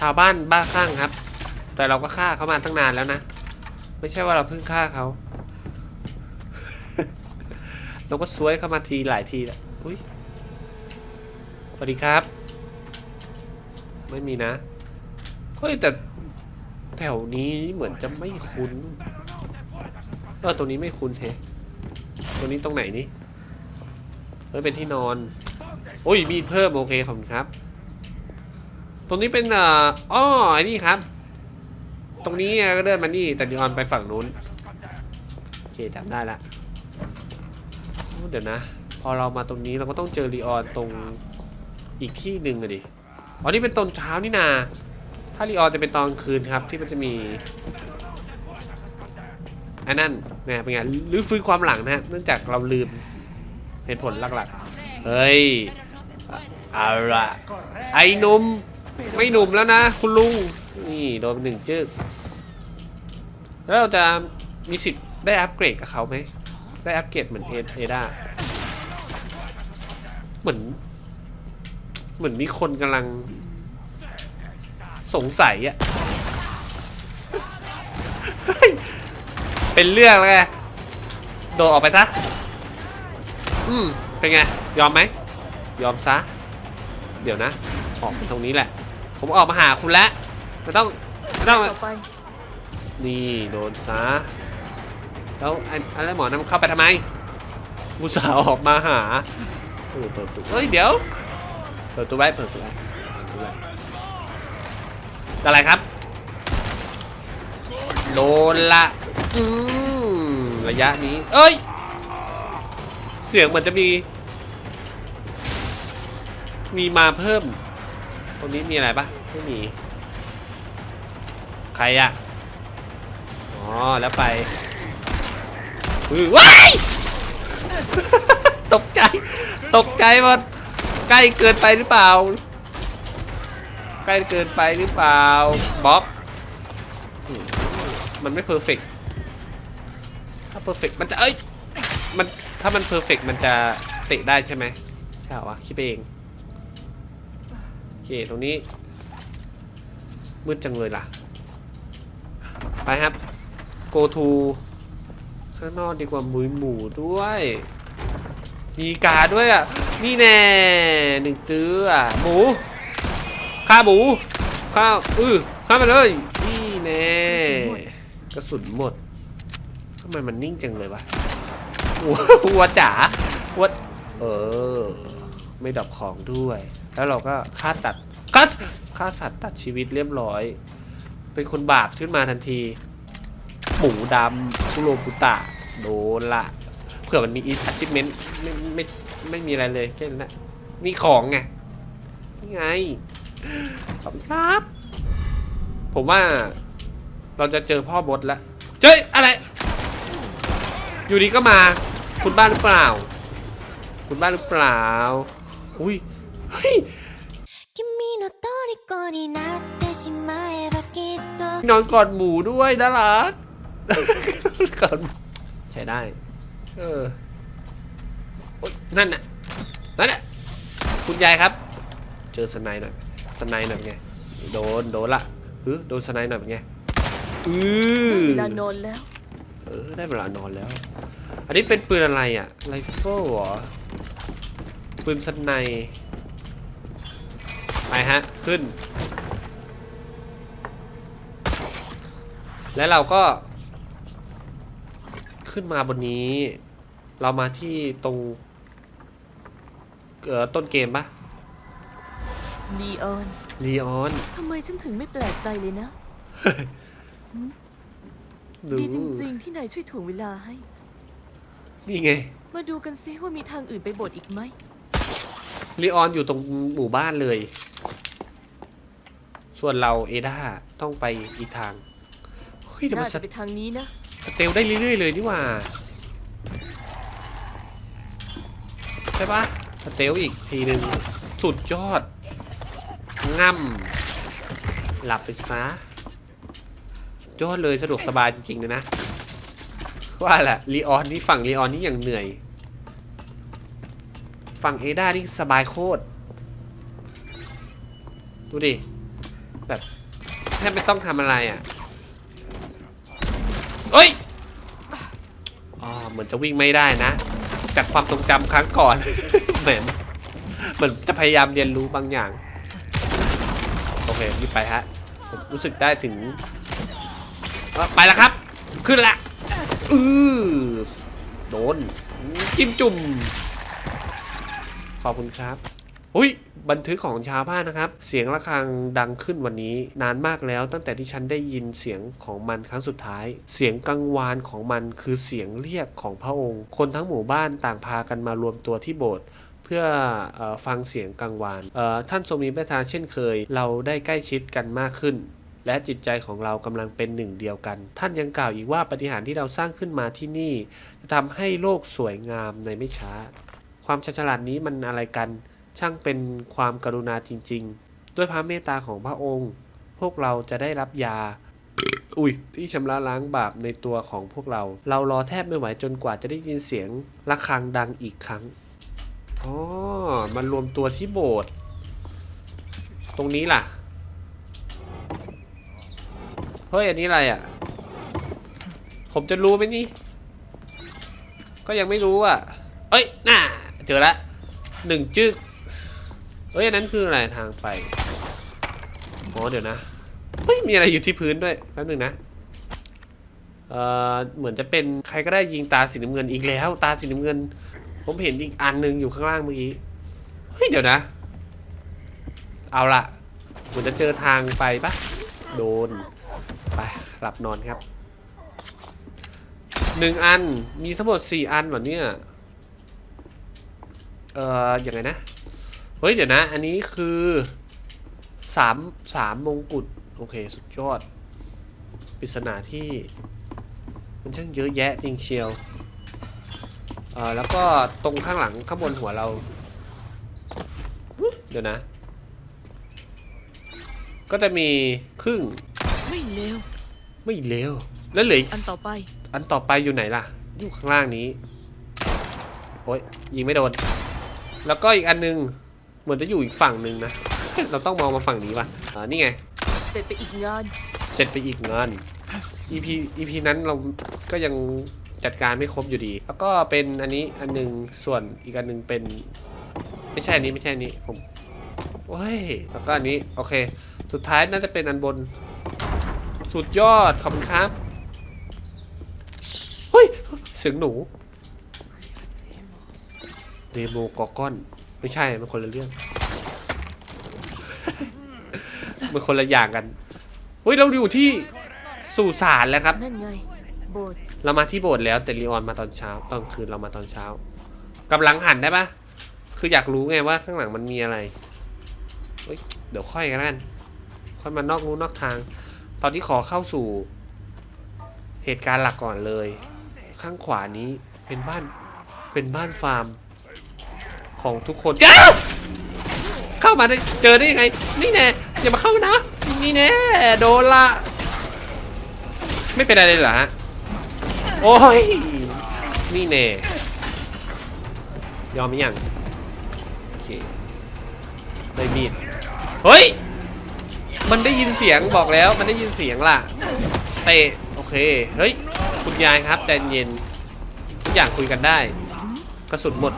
ชาวบ้านบ้าคลั่งครับ แต่เราก็ฆ่าเขามาตั้งนานแล้วนะ ไม่ใช่ว่าเราเพิ่งฆ่าเขา เราก็ซวยเข้ามาทีหลายทีแล้วอุ้ยสวัสดีครับ ไม่มีนะเฮ้ยแต่แถวนี้เหมือนจะไม่คุ้นเออตรงนี้ไม่คุ้นเทตรงนี้ตรงไหนนี่เฮ้ยเป็นที่นอน โอ้ยมีเพิ่มโอเคขอบคุณครับ ตรงนี้เป็นอ่าอ้อไอ้นี่ครับ ตรงนี้ก็เดินมานี่ แต่ดิออนไปฝั่งนู้น โอเคจำได้ละเดี๋ยวนะ พอเรามาตรงนี้เราก็ต้องเจอรีออนตรงอีกที่หนึ่งอะดิ อ๋อ นี่เป็นตอนเช้านี่นา ถ้ารีออนจะเป็นตอนคืนครับที่มันจะมีอันนั้นเนี่ยเป็นไงรื้อฟื้นความหลังนะฮะ เนื่องจากเราลืมเหตุผลหลักๆ เฮ้ย เอาละไอ้นุ่ม ไม่หนุ่มแล้วนะ คุณลุง นี่โดนหนึ่งจึกแล้วเราจะมีสิทธิ์ได้อัปเกรดกับเขาไหม ได้อัปเกรดเหมือนเอเอดาเหมือน เหมือนมีคนกำลัง สงสัยอะเป็นเรื่องแล้วไงโดดออกไปซะอืมเป็นไง ยอมไหม ยอมซะ เดี๋ยวนะ ออกไปตรงนี้แหละ ผมออกมาหาคุณแล้วไม่ต้องไม่ต้องต่อไปนี่โดนซะแล้วไอ้ไอะไรหมอนั่นเข้าไปทำไมอุตส่าห์ออกมาหาเออเปิดประตูเฮ้ยเดี๋ยวเปิดประตูไว้เปิดประตูไว้เปิดประตูไว้อะไรครับโดนละอืมระยะนี้ เอ้ย เสียงเหมือนจะมี มีมาเพิ่ม ตรงนี้มีอะไรปะไม่มี ใครอะอ๋อ แล้วไปอือว้าย ตกใจ ตกใจหมดใกล้เกินไปหรือเปล่า ใกล้เกินไปหรือเปล่าบ๊อบอืมมันไม่เพอร์เฟกถ้าเพอร์เฟกมันจะ เอ้ย มัน ถ้ามันเพอร์เฟกมันจะเตะได้ใช่ไหมใช่เหรอวะคิดไปเอง เคตรงนี้ มืดจังเลยล่ะ ไปครับ go to ข้างนอกดีกว่าหมูหมูด้วย มีกาด้วยอะ นี่แน่หนึ่งตัวหมูฆ่าหมูฆ่าอือฆ่าไปเลย นี่แน่กระสุนหมดทำไมมันนิ่งจังเลยวะหัวหัวจ๋าหัวเออ ไม่ดับของด้วย แล้วเราก็ฆ่าตัดฆ่าฆ่าสัตว์ตัดชีวิตเรียบร้อย เป็นคนบาปขึ้นมาทันที หมูดำคุโรบุตะ โดนละ เผื่อมันมีอีทัชชิเมนต์ไม่ไม่ไม่มีอะไรเลยแค่นั้นแหละมีของไงนี่ไง ขอบคุณครับ ผมว่าเราจะเจอพ่อบดแล้ว เจ้ย อะไร อยู่ดีก็มา คุณบ้านหรือเปล่า คุณบ้านหรือเปล่า อุ้ยนอนกอดหมูด้วยน่ารักกอดใช้ได้ เออนั่นน่ะนั่นน่ะคุณยายครับ เจอสไนหน่อยสไนหน่อยไงโดนโดนละเออโดนสไนหน่อยไงเอือเวลานอนแล้ว เออได้เวลานอนแล้ว อันนี้เป็นปืนอะไรอะไรเฟิลเหร ปืนสไนด์ไปฮะ ขึ้น และเราก็ ขึ้นมาบนนี้ เรามาที่ตรงเอ่อต้นเกมปะลีออนลีออนทำไมฉันถึงไม่แปลกใจเลยนะดูดีจริงๆ ที่นายช่วยถ่วงเวลาให้ นี่ไง มาดูกันซิว่ามีทางอื่นไปโบสถ์อีกไหม ลีออนอยู่ตรงหมู่บ้านเลย ส่วนเราเอดาต้องไปอีกทาง เฮ้ยเดี๋ยวมัน่านสจะไปทางนี้นะ สเตลได้เรื่อยๆเลยนี่หว่า ใช่ปะสเตลอีกทีหนึ่งสุดยอดง่ำหลับไปซะสุดยอดเลยสะดวกสบายจริงๆเลยนะ ว่าแหละลีออนนี่ฝั่งลีออนนี่อย่างเหนื่อย ฝั่งเอดานี่สบายโคตร ดูดิ แบบแทบไม่ต้องทำอะไรอะเอ้ยอ๋อเหมือนจะวิ่งไม่ได้นะ จากความทรงจำครั้งก่อน เหมือนเหมือนจะพยายามเรียนรู้บางอย่าง โอเครีบไปฮะผมรู้สึกได้ถึง ไปแล้วครับ ขึ้นละอือโดนจิ้มจุ่ม ขอบคุณครับอุ้ยบันทึกของชาวบ้านนะครับ เสียงะระฆังดังขึ้นวันนี้ นานมากแล้วตั้งแต่ที่ฉันได้ยินเสียงของมันครั้งสุดท้าย เสียงกังวานของมันคือเสียงเรียกของพระองค์ คนทั้งหมู่บ้านต่างพากันมารวมตัวที่โบสถ์เพื่ออฟังเสียงกังวานท่านทรงมีเมตตานเช่นเคย เราได้ใกล้ชิดกันมากขึ้นและจิตใจของเรากำลังเป็นหนึ่งเดียวกัน ท่านยังกล่าวอีกว่าปฏิหารที่เราสร้างขึ้นมาที่นี่ จะทำให้โลกสวยงามในไม่ช้า ความชาญฉลาดนี้มันอะไรกัน ช่างเป็นความกรุณาจริง ๆ ด้วยพระเมตตาของพระองค์ พวกเราจะได้รับยา อุ้ยที่ชำระล้างบาปในตัวของพวกเรา เรารอแทบไม่ไหวจนกว่าจะได้ยินเสียงะระฆังดังอีกครั้งอ๋อมันรวมตัวที่โบสถ์ตรงนี้ล่ะเฮ้ยอันนี้อะไรอะ ผมจะรู้ไหมนี่ ก็ยังไม่รู้อะ เอ้ย น่า เจอละหนึ่งจึกเอ้ยอันนั้นคืออะไรทางไปอ๋อเดี๋ยวนะเฮ้ยมีอะไรอยู่ที่พื้นด้วยแป๊บนึงนะเอ่อเหมือนจะเป็นใครก็ได้ยิงตาสีน้ำเงินอีกแล้ว ตาสีน้ำเงิน ผมเห็นอีกอันหนึ่งอยู่ข้างล่างเมื่อกี้เฮ้ยเดี๋ยวนะ เอาละเหมือนจะเจอทางไปปะโดนไปหลับนอนครับหนึ่งอันมีทั้งหมดสี่อันเหรอเนี่ย เอ่อยังไงนะ เฮ้ย เดี๋ยวนะ อันนี้คือสามสามมงกุฎโอเค สุดยอดปริศนาที่ มันช่างเยอะแยะจริงเชียวเอ่อแล้วก็ตรงข้างหลังข้างบนหัวเราอุ๊ยเดี๋ยวนะ ก็จะมีครึ่ง ไม่เลวไม่เลวแล้วเหลืออีกอันต่อไป อันต่อไปอยู่ไหนล่ะ อยู่ข้างล่างนี้ โอ้ยยิงไม่โดน แล้วก็อีกอันนึงเหมือนจะอยู่อีกฝั่งหนึ่งนะ เราต้องมองมาฝั่งนี้ว่ะอ่านี่ไง เสร็จไปอีกงานเสร็จไปอีกงาน EP EP นั้นเราก็ยังจัดการไม่ครบอยู่ดี แล้วก็เป็นอันนี้อันหนึงส่วนอีกอันหนึงเป็น ไม่ใช่อันนี้ไม่ใช่อันนี้ผมโอ้ยแล้วก็อันนี้โอเค สุดท้ายน่าจะเป็นอันบน สุดยอดขอบคุณครับเฮ้ยเสียงหนู เดโมกอกอน ไม่ใช่มันคนละเรื่อง มันคนละอย่างกันเฮ้ยเราอยู่ที่สุสานแล้วครับ นั่นไงโบสถ์เรามาที่โบสถ์แล้วแต่ลีออนมาตอนเช้าตอนคืนเรามาตอนเช้ากำลังหันได้ปะคืออยากรู้ไงว่าข้างหลังมันมีอะไรเฮ้ยเดี๋ยวค่อยกันนั่นค่อยมานอกรู้นอกทาง ตอนที่ขอเข้าสู่ เหตุการณ์หลักก่อนเลย ข้างขวานี้เป็นบ้านเป็นบ้านฟาร์ม ของทุกคนเอ้าเข้ามาได้เจอได้ยังไง นี่แน่อย่ามาเข้านะ นี่แน่โดนละ ไม่เป็นอะไรเลยเหรอฮะ โอ้ย นี่แน่ ยอมไหมยังโอเคได้มีด เฮ้ย มันได้ยินเสียงบอกแล้ว มันได้ยินเสียงล่ะ เตะ โอเค เฮ้ย คุณยายครับใจเย็น ทุกอย่างคุยกันได้ กระสุนหมด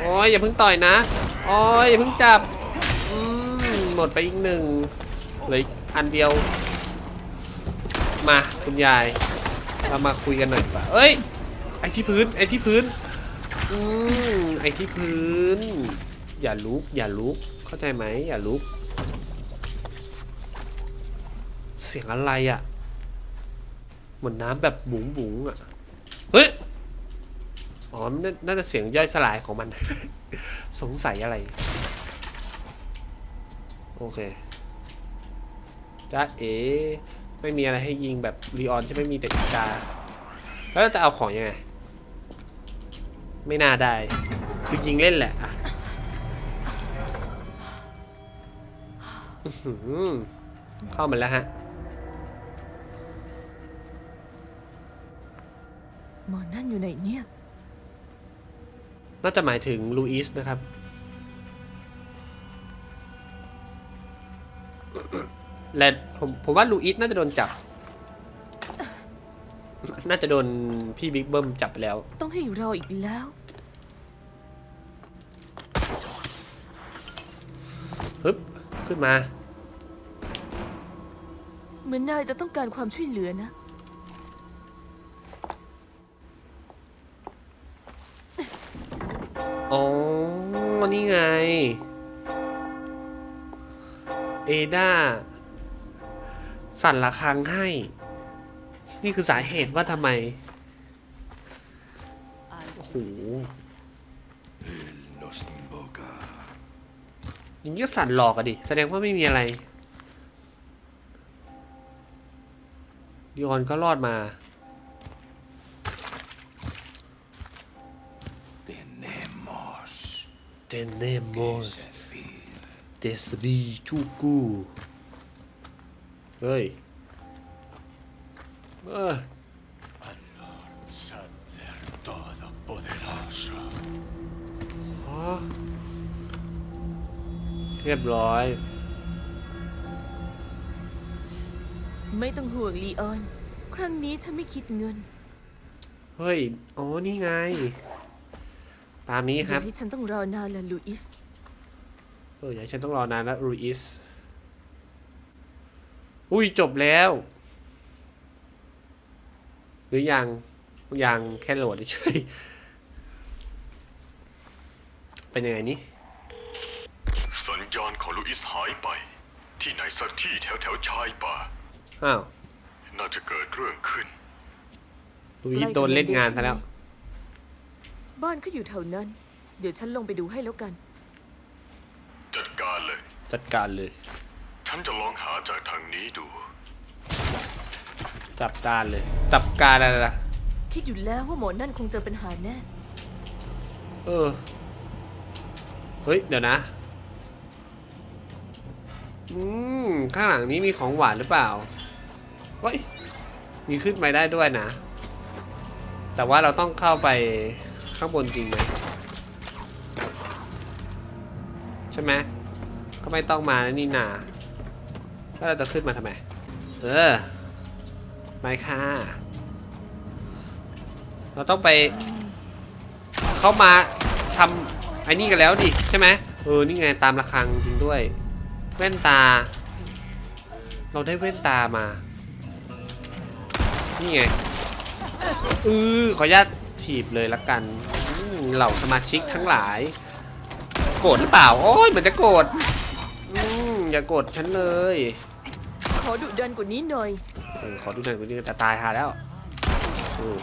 โอ้ยอย่าเพิ่งต่อยนะโอ้ยอย่าเพิ่งจับอืมหมดไปอีกหนึ่งเหลืออีกอันเดียว มาคุณยาย เรามาคุยกันหน่อยดีกว่าเอ้ยไอที่พื้นไอที่พื้นอืมไอที่พื้น อย่าลุกอย่าลุกเข้าใจไหมอย่าลุก เสียงอะไรอะ่ะเหมือนน้ำแบบบุ๋งบุ๋งๆอะเฮ้ย อ๋อมันน่าน่าจะเสียงย่อยสลายของมัน สงสัยอะไร โอเคจ้าเอ๋ไม่มีอะไรให้ยิงแบบรีออนใช่ไหมมีแต่อีกา แล้วจะเอาของยังไง ไม่น่าได้ คือยิงเล่นแหละอะเข้ามาแล้วฮะหมอนั่นอยู่ไหนเนี่ย น่าจะหมายถึงลูอิสนะครับ และผมผมว่าลูอิสน่าจะโดนจับ น่าจะโดนพี่บิ๊กเบิ้มจับไปแล้ว ต้องให้รออีกแล้ว ฮึบ ขึ้นมา เหมือนนายจะต้องการความช่วยเหลือนะ อ๋อ นี่ไง เอดาสั่นระฆังให้ นี่คือสาเหตุว่าทำไม โอ้โหอย่างนี้ก็สั่นหลอกอะดิ แสดงว่าไม่มีอะไรดิออนก็รอดมา เจนเนโมส servir. เดสบีชูกูเฮ้ยเออ Al Lord Sadler Todopoderoso. อ๋อเรียบร้อย ไม่ต้องห่วงลีออน ครั้งนี้ฉันไม่คิดเงิน เฮ้ย อ๋อ นี่ไง ตามนี้อครัย่าบให้ฉันต้องรอนานละลูอิสเอออย่าให้ฉันต้องรอนานนะรูอิสอุ้ยจบแล้ว หรือยังยังแค่โหลดเฉยๆเป็นยังไงนี่สัญญาณของลูอิสหายไป ที่ไหนสักที่แถวแถวๆชายป่าอ้าวน่าจะเกิดเรื่องขึ้นรูอิสโดนเล่นงานซะแล้ว บ้านเขาอยู่แถวนั้น เดี๋ยวฉันลงไปดูให้แล้วกัน จัดการเลย จัดการเลย ฉันจะลองหาจากทางนี้ดู จับการเลย จับการอะไรล่ะ คิดอยู่แล้วว่าหมอนั่นคงเจอปัญหาแน่ เออ เฮ้ย เดี๋ยวนะ อืม ข้างหลังนี้มีของหวานหรือเปล่าเฮ้ย มีขึ้นไปได้ด้วยนะ แต่ว่าเราต้องเข้าไป ข้างบนจริงไหมใช่ไหมก็ไม่ต้องมาแล้วนี่นาแล้วเราจะขึ้นมาทำไม เออไม่ค่ะ เราต้องไป เข้ามาทำไอ้นี่กันแล้วดิ ใช่ไหมเออ นี่ไงตามระฆังจริงด้วย แว่นตา เราได้แว่นตามา นี่ไงเออขออนุญาตถีบเลยละกัน เหล่าสมาชิกทั้งหลาย โกรธหรือเปล่า โอ้ยเหมือนจะโกรธอืมอย่าโกรธฉันเลยขอดุดันกว่านี้หน่อยเออขอดูหน่อยกูนี่จะตายหาแล้วเออ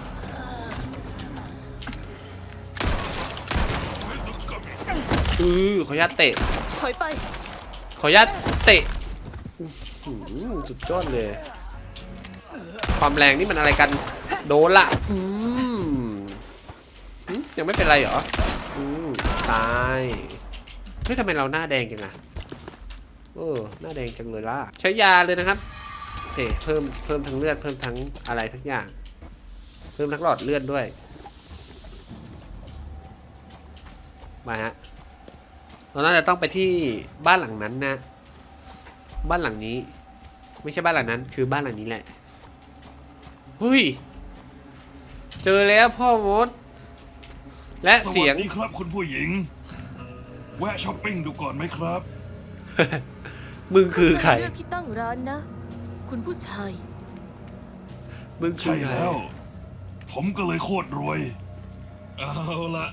เออขออนุญาตเตะ ถอยไป ขออนุญาตเตะอื้อหือสุดยอดเลย ความแรงนี่มันอะไรกัน โดนละ อืมหึ ยังไม่เป็นไรเหรออืมตายเฮ้ยทำไมเราหน้าแดงจังอะเออหน้าแดงจังเลยล่ะ ใช้ยาเลยนะครับโอเคเพิ่มเพิ่มทั้งเลือดเพิ่มทั้งอะไรทั้งอย่าง เพิ่มทั้งหลอดเลือดด้วย มาฮะเราน่าจะต้องไปที่บ้านหลังนั้นนะ บ้านหลังนี้ ไม่ใช่บ้านหลังนั้น คือบ้านหลังนี้แหละเฮ้ย เจอแล้วพ่อมด และสเสีวัยสงดีครับคุณผู้หญิง แวะช้อปปิ้งดูก่อนไหมครับ มึงคือใคร เลือกที่ตั้งร้านนะ คุณผู้ชาย มึงคืใช่อใครแล้ว ผมก็เลยโคตรรวย เอาละ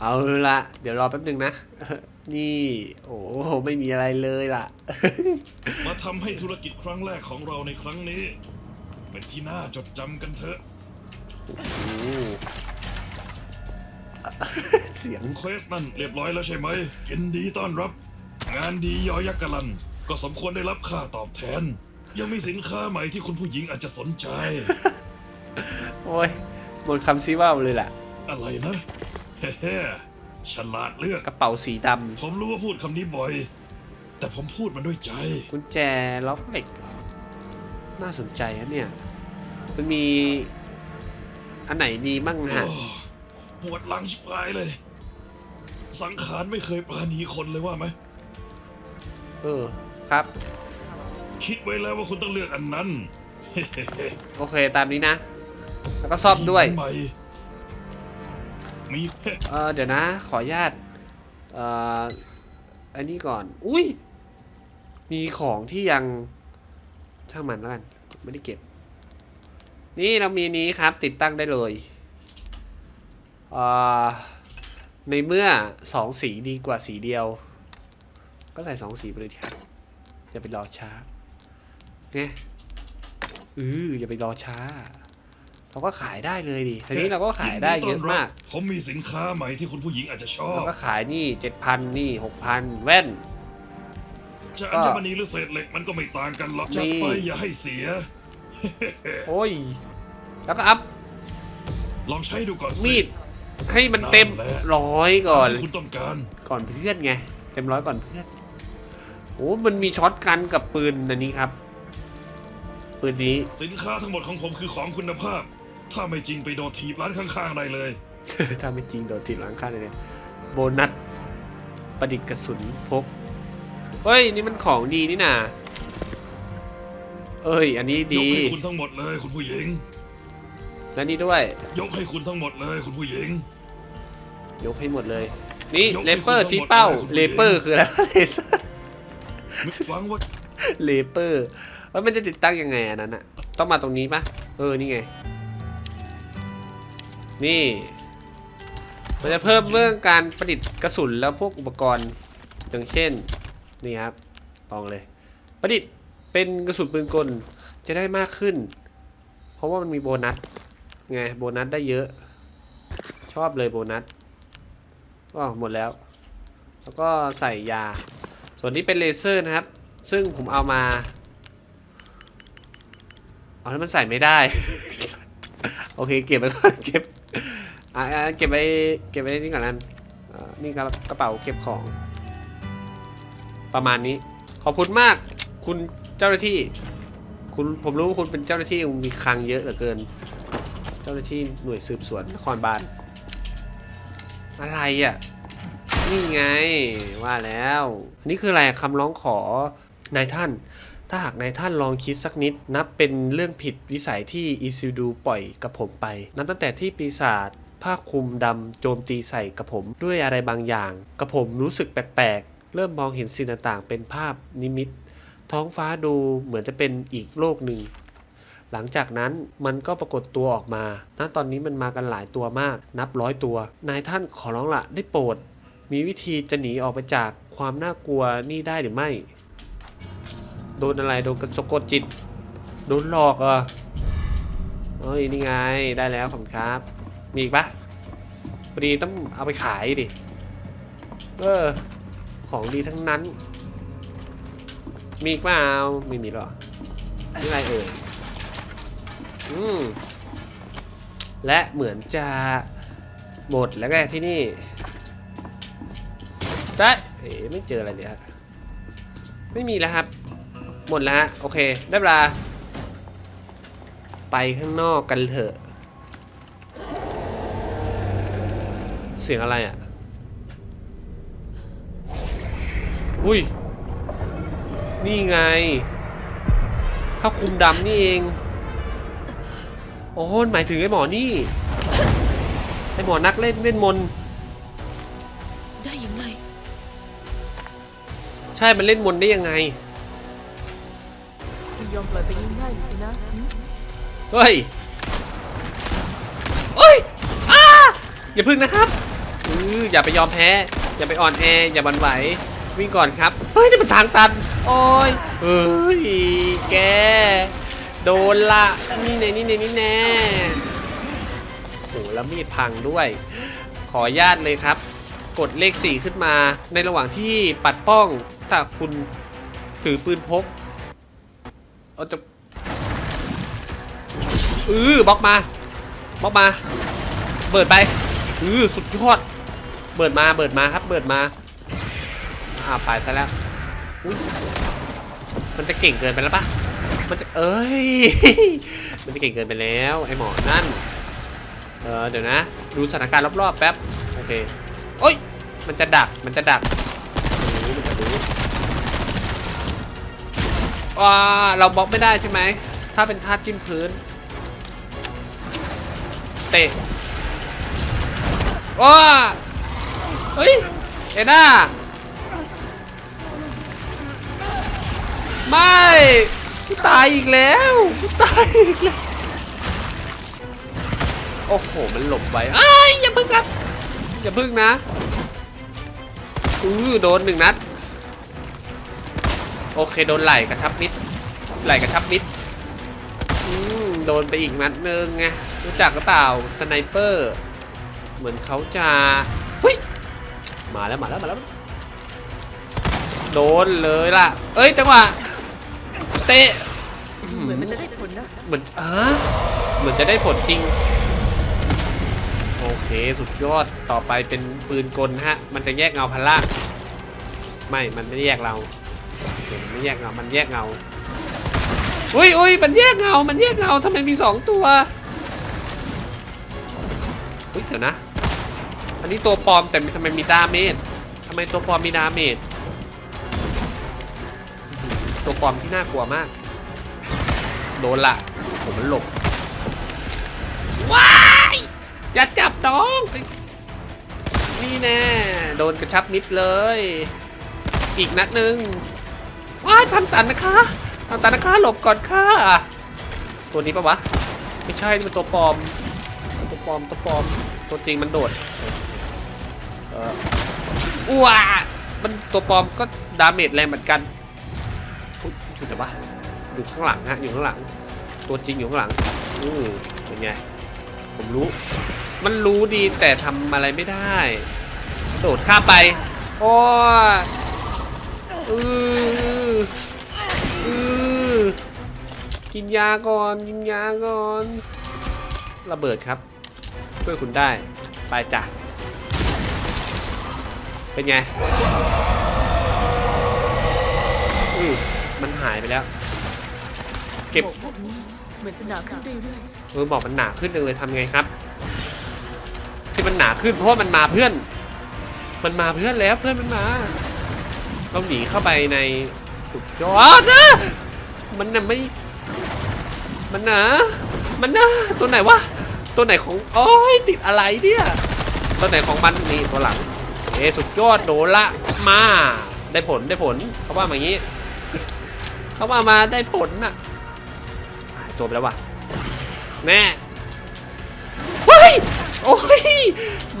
เอาละเดี๋ยวรอแป๊บนึงนะ นี่ โอ้โหไม่มีอะไรเลยล่ะ มาทำให้ธุรกิจครั้งแรกของเราในครั้งนี้ เป็นที่น่าจดจำกันเถอะ โอ้ เสียง เควสนั่นเรียบร้อยแล้วใช่ไหมยินดีต้อนรับ งานดียอยักษ์กะลัน ก็สมควรได้รับค่าตอบแทน ยังมีสินค้าใหม่ที่คุณผู้หญิงอาจจะสนใจ โอ้ยหมดคำซีว่าเลยแหละอะไรนะเฮ้ๆฉลาดเลือก กระเป๋าสีดผมรู้ว่าพูดคำนี้บ่อย แต่ผมพูดมันด้วยใจำกุญแจล็อกเหล็กน่าสนใจนะเนี่ย มันมี อันไหนดีมั่งฮะ โอ้ ปวดหลังชิบหายเลย สังขารไม่เคยปราณีคนเลยว่าไหม เออครับ คิดไว้แล้วว่าคุณต้องเลือกอันนั้น โอเคตามนี้นะ แล้วก็ซ่อมด้วยใหม่มีเออเดี๋ยวนะ ขออนุญาตเอ่ออันนี้ก่อน อุ้ย มีของที่ยังช่างมันแล้วกัน ไม่ได้เก็บ นี่เรามีนี้ครับ ติดตั้งได้เลยเอ่อ ในเมื่อสองสีดีกว่าสีเดียว ก็ใส่สองสีไปเลยดีครับอย่าไปรอช้าเนี่ยอืออย่าไปรอช้า เราก็ขายได้เลยดิทีนี้เราก็ขายได้เยอะมาก ผมมีสินค้าใหม่ที่คุณผู้หญิงอาจจะชอบ เราก็ขายนี่เจ็ดพันนี่หกพันแว่น จะอัญมณีหรือเศษเหล็กมันก็ไม่ต่างกันหรอกจัดไปอย่าให้เสีย โอ้ย แล้วก็อัพ ลองใช้ดูก่อนสิมีด ให้มันเต็มนั่นแหละร้อยก่อน ที่คุณต้องการ ก่อนเพื่อนไง เต็มร้อยก่อนเพื่อนโอ้มันมีช็อตกันกับปืนอันนี้ครับ ปืนนี้ สินค้าทั้งหมดของผมคือของคุณภาพ ถ้าไม่จริงไปโดนทีบร้านข้างๆได้เลย ถ้าไม่จริงโดนติดหลังค่าเลยเนี่ยโบนัสประดิษฐ์กระสุนพกเฮ้ย นี่มันของดีนี่นาเอ้ย อันนี้ยดีกให้คุณทั้งหมดเลยคุณผู้หญิง และนี่ด้วย ยกให้คุณทั้งหมดเลยคุณผู้หญิง ยกให้หมดเลย นี่ยกให้เลเปอร์คุณทั้งหมดชี้เป้าเลยคุณผู้หญิงเลเปอร์คืออะไรเลเซอร์หวังว่าเลเปอร์ว่ามันจะติดตั้งยังไงอันนั้นอะต้องมาตรงนี้ปะเออนี่ไง นี่มันจะเพิ่มเรื่องการประดิษฐ์กระสุนแล้วพวกอุปกรณ์อย่างเช่นนี่ครับลองเลย ประดิษฐ์เป็นกระสุนปืนกลจะได้มากขึ้น เพราะว่ามันมีโบนัส ไงโบนัสได้เยอะ ชอบเลยโบนัสก็หมดแล้ว แล้วก็ใส่ยา ส่วนนี้เป็นเลเซอร์นะครับ ซึ่งผมเอามาเอาแล้วมันใส่ไม่ได้ โอเคเก็บไปก่อนเก็บอ่าเก็บไปเก็บไว้นี่ก่อนนั้นนี่ครับกระเป๋าเก็บของ ประมาณนี้ ขอบคุณมากคุณเจ้าหน้าที่ คุณผมรู้ว่าคุณเป็นเจ้าหน้าที่มีคลังเยอะเหลือเกิน เจ้าหน้าที่หน่วยสืบสวนนครบาลอะไรอะ นี่ไงว่าแล้ว นี่คืออะไรคำร้องขอนายท่าน ถ้าหากนายท่านลองคิดสักนิด นับเป็นเรื่องผิดวิสัยที่อิซิดูปล่อยกับผมไป นับตั้งแต่ที่ปีศาจผ้าคลุมดำโจมตีใส่กับผมด้วยอะไรบางอย่าง กับผมรู้สึกแปลกๆ เริ่มมองเห็นสิ่งต่างๆ เป็นภาพนิมิต ท้องฟ้าดูเหมือนจะเป็นอีกโลกหนึ่ง หลังจากนั้นมันก็ปรากฏตัวออกมาณตอนนี้มันมากันหลายตัวมาก นับร้อยตัว นายท่านขอร้องละได้โปรด มีวิธีจะหนีออกไปจากความน่ากลัวนี่ได้หรือไม่ โดนอะไรโดนกระสกดจิต โดนหลอกเหรอเอ้ยนี่ไงได้แล้วขอบคุณครับ มีอีกปะพอดีต้องเอาไปขายดิ เออ ของดีทั้งนั้น มีอีกเปล่าไม่มีหรอนี่อะไรเอ่ย อืมและเหมือนจะหมดแล้วไงที่นี่ได้เอ๋ไม่เจออะไรเลยฮะไม่มีแล้วครับ หมดแล้วฮะโอเคได้เวลา ไปข้างนอกกันเถอะ เสียงอะไรอะ อุ้ย นี่ไงผ้าคลุมดำนี่เอง โอ้โหหมายถึงไอ้หมอนี่ ไอ้หมอนักเล่นเล่นมนต์ได้ยังไง ใช่ มันเล่นมนต์ได้ยังไง ไม่ยอมปล่อยไปง่ายๆสินะหืมเฮ้ยเอ้ยอ้าอย่าพึ่งนะครับอืออย่าไปยอมแพ้ อย่าไปอ่อนแอ อย่าบันไหว วิ่งก่อนครับ เฮ้ย นี่มันทางตัน โอ้ย เฮ้ย แก โดนละนี่แน่นี่แน่นี่แน่โอ้แล้วมีดพังด้วย ขอญาตเลยครับ กดเลข 4 ขึ้นมาในระหว่างที่ปัดป้องถ้าคุณถือปืนพกเอาจะอือบล็อกมาบล็อกมาเปิดไปอือสุดยอดเปิดมาเปิดมาครับเปิดมาอ่าไปซะแล้วมันจะเก่งเกินไปแล้วปะ มันจะเอ้ย มันจะเก่งเกินไปแล้วไอหมอนั่น เออเดี๋ยวนะ ดูสถานการณ์รอบๆแป๊บ โอเคโอ้ย มันจะดัก มันจะดักรู้มันจะรู้ว้าเราบล็อกไม่ได้ใช่ไหม ถ้าเป็นท่าจิ้มพื้น เตะว้าเฮ้ย เอด้าไม่ กูตายอีกแล้วกูตายอีกแล้ว โอ้โห มันหลบไว้อ้ายอย่าพึ่งครับ อย่าพึ่งนะอือโดนหนึ่งนัด โอเคโดนไหลกระชับมิด ไหลกระชับมิดอืมโดนไปอีกนัดนึงไง รู้จักหรือเปล่า สไนเปอร์ เหมือนเขาจะเฮ้ย มาแล้วมาแล้วมาแล้ว โดนเลยล่ะ เอ้ยจังหวะ เตะเหมือนมันจะได้ผลนะเหมือนอ่าเหมือนจะได้ผลจริง โอเคสุดยอดต่อไปเป็นปืนกลฮะ มันจะแยกเงาพันล่างไม่ มันไม่ได้แยกเราเดี๋ยวมันไม่แยกเงา มันแยกเงา อุ้ยอุ้ยมันแยกเงา มันแยกเงาทำไมมีสองตัว อุ้ยเดี๋ยวนะ อันนี้ตัวปลอมแต่ทำไมมีดาเมจทำไมตัวปลอมมีดาเมจ ตัวปลอมที่น่ากลัวมาก โดนละผมมันหลบว้ายอย่าจับน้องเอ้ยนี่แน่โดนกระชับมิดเลย อีกนัดหนึ่งว้ายทำตันนะคะทำตันนะคะหลบก่อนค่ะตัวนี้ปะวะไม่ใช่นี่มันตัวปลอม ตัวปลอมตัวปลอม ตัวจริงมันโดดเออว้ามันตัวปลอมก็ดาเมจแรงเหมือนกัน อุ๊ยอยู่ไหนวะอยู่ข้างหลังฮะอยู่ข้างหลัง ตัวจริงอยู่ข้างหลังอือเป็นไงผมรู้ มันรู้ดีแต่ทำอะไรไม่ได้โดดข้ามไปโอ้อืออือกินยาก่อนกินยาก่อนระเบิดครับช่วยคุณได้ไปจ้ะเป็นไง อือมัน หายไปแล้ว เก็บหมวกพวกนี้เหมือนจะหนาขึ้นเรื่อยเออบอกมันหนาขึ้นจังเลยทำไงครับที่มันหนาขึ้นเพราะว่ามันมาเพื่อน มันมาเพื่อนแล้วเพื่อนมันมาเราหนีเข้าไปในสุดยอดนะมันน่ะไม่มันนะมันนะตัวไหนวะตัวไหนของโอ้ยติดอะไรเนี่ยตัวไหนของมันนี่ตัวหลังเอะสุดยอดโดนละมา ได้ผลได้ผลเขาว่ามาอย่างนี้ เขาว่ามาได้ผลน่ะหายตัวไปแล้วว่ะ แน่เฮ้ยโอ้ย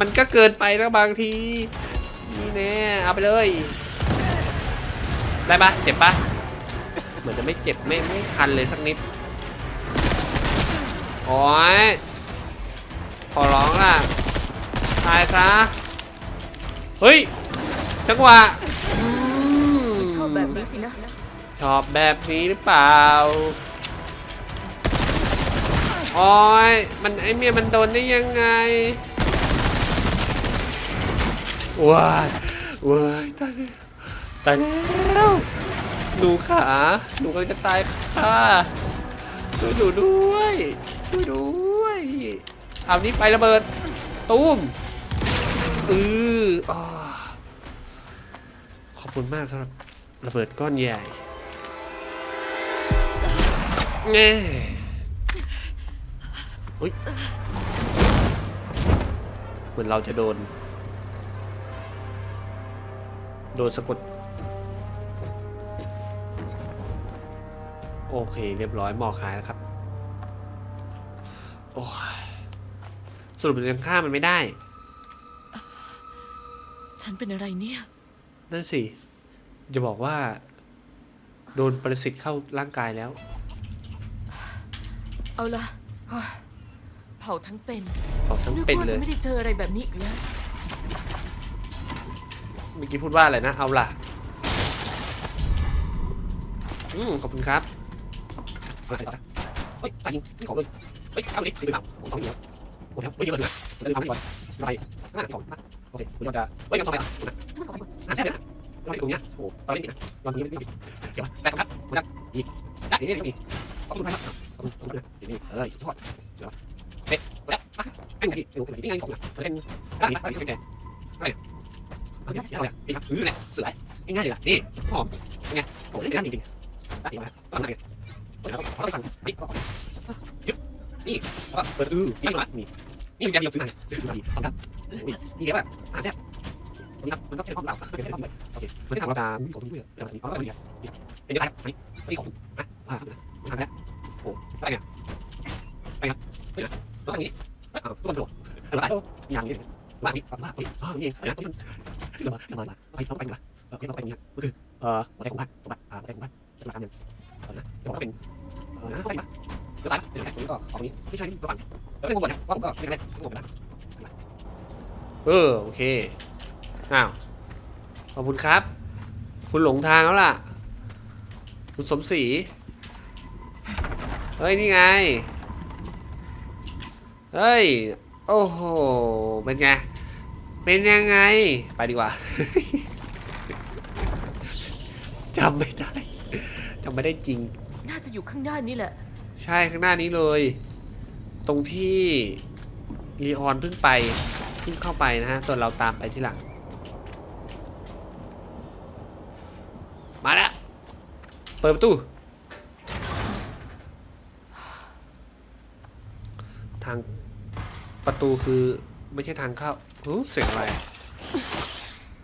มันก็เกินไปแล้วบางที นี่แน่ เอาไปเลย ได้ปะเจ็บปะเหมือนจะไม่เจ็บไม่ไม่คันเลยสักนิด โอ้ยขอร้องล่ะ ตายซะ เฮ้ย จังหวะ ชอบแบบนี้หรือเปล่าโอ้ยมันไอเมียมันโดนได้ยังไงว้ายว้ายตายแล้วตายแล้วหนูขาหนูกำลังจะตายค่ะช่วยหนูด้วยช่วยด้วยเอานี้ไประเบิดตูมอือออขอบคุณมากสำหรับระเบิดก้อนใหญ่ แง่อุ้ยเหมือนเราจะโดน โดนสะกด โอเค เรียบร้อยหมอคายแล้วครับ โอ้ยสรุปยังฆ่ามันไม่ได้ ฉันเป็นอะไรเนี่ย นั่นสิ จะบอกว่า โดนปรสิตเข้าร่างกายแล้ว เอาละเฮ้ยเผาทั้งเป็นออกทั้งนึกเป็นว่าเลจะย ไม่ได้เจออะไรแบบนี้อีกแล้วเมื่อกี้พูดว่าอะไรนะ เอาล่ะ อืม ขอบคุณครับอะไรต่อเฮ้ยตายจริงนี่ของเลยเฮ้ยเอาเลยคือเปล่าผมสองเดียวหมดแล้วเฮ้ยเยอะเลยนะจะลืมทำให้ก่อนอะไรห้าสองมาโอเคคุณจะเฮ้ยยังสองไปนะฉันขอบอกอ่าใช่เลยนะรอบนี้ตรงเนี้ยโอ้ตอนนี้นะรอบนี้ไม่ได้เดี๋ยวแต่ครับมาแล้วอีกได้อีกอีกขอบคุณครับ เออสุดยอดเดี๋ยวเฮ้ยแล้วมาไอ้หนูที่หนูที่ไงของนะเล่นได้ไปไปแกอะไรเอาเนี่ยเอาเนี่ยนี่ครับคือเนี่ยสวยง่ายๆเลยล่ะนี่หอมไงผมเล่นได้จริงตัดมาตอนไหนแล้วก็ไปสั่งนี่ยึบนี่ก็เปิดอือนี่มานี่นี่จะเดียวซื้อไหนซื้อมาดีทำครับนี่นี่เดี๋ยวแบบหาแซ่บนี่ครับมันก็เป็นความเราเป็นความโอเคมันไม่ทำเราตามผมด้วยแต่มันก็เป็นอย่างนี้เป็นยังไงนี่นี่ของนะอ่าทำแล้ว โอ้ไปไงไปครับไปนะแล้วอันนี้อ้าวตัวมันโดดแล้วอย่างนี้วางนี่วางนี่อ๋อนี่นะเดี๋ยวมาเดี๋ยวมาไปต้องไปดีกว่าเออต้องไปอย่างนี้ก็คือเอ่อหัวใจของพันสมบัติอ่าหัวใจของพันจะมาทำยังเออนะเดี๋ยวก็เป็นเออนะก็ไปมาเดี๋ยวซ้ายเดี๋ยวไหนตรงนี้ก็ออกนี้ไม่ใช่นี่ก็ฝั่งแล้วเป็นข้างบนนะว่าผมก็ไม่ได้ข้างบนนะเออโอเคอ้าวขอบคุณครับ คุณหลงทางแล้วล่ะ คุณสมศรี ฮ้ย นี่ไง เฮ้ย โอ้โห เป็นไง เป็นยังไง ไปดีกว่า จำไม่ได้ จำไม่ได้จริง น่าจะอยู่ข้างหน้านี่แหละ ใช่ข้างหน้านี้เลย ตรงที่ลีออนเพิ่งไป เพิ่งเข้าไปนะฮะส่วนเราตามไปที่หลัง มาแล้ว เปิดประตู ทางประตูคือไม่ใช่ทางเข้าหูเสียงอะไร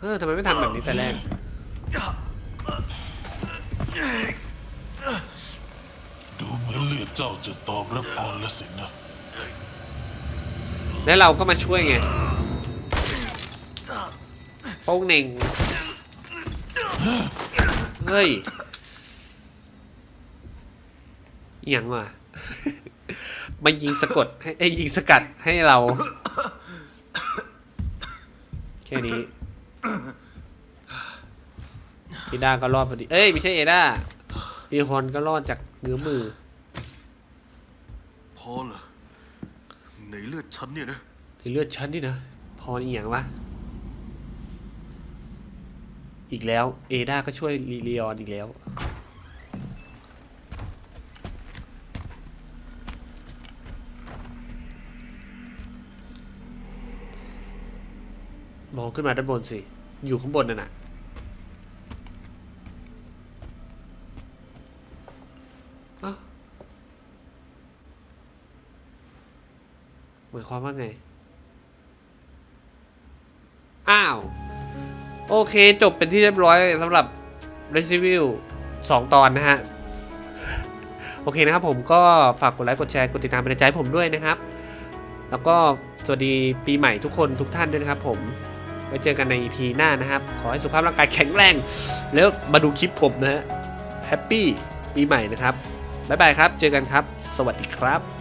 เออทำไมไม่ทำแบบนี้แต่แรกดูเหมือนเลือดเจ้าจะตอบรับอ่อนแล้วสินะ แล้วเราก็มาช่วยไงโป้งเหน่งเฮ้ยอหย่างว่ะ มายิงสะกดให้ไอ้ยยิงสกัดให้เรา แค่นี้พีด้าก็รอดพอดี เอ้ย ไม่ใช่เอด้าดีฮอนก็รอดจากเงื้อมือ พอเหรอในเลือดฉันเนี่ยนะในเลือดฉันนี่นะ พออีหยังวะ อีกแล้ว เอดาก็ช่วยลีเลียนอีกแล้ว มองขึ้นมาด้านบนสิ อยู่ข้างบนนั่นน่ะหมายความว่าไง อ้าว โอเคจบเป็นที่เรียบร้อยสำหรับ Resident Evil 2 ตอนนะฮะ โอเคนะครับผมก็ฝากกดไลค์กดแชร์กดติดตามเป็นใจผมด้วยนะครับ แล้วก็สวัสดีปีใหม่ทุกคนทุกท่านด้วยนะครับผม ไว้เจอกันใน EP หน้านะครับ ขอให้สุขภาพร่างกายแข็งแรง แล้วมาดูคลิปผมนะฮะแฮปปี้ปีใหม่นะครับ บ๊ายบายครับ เจอกันครับ สวัสดีครับ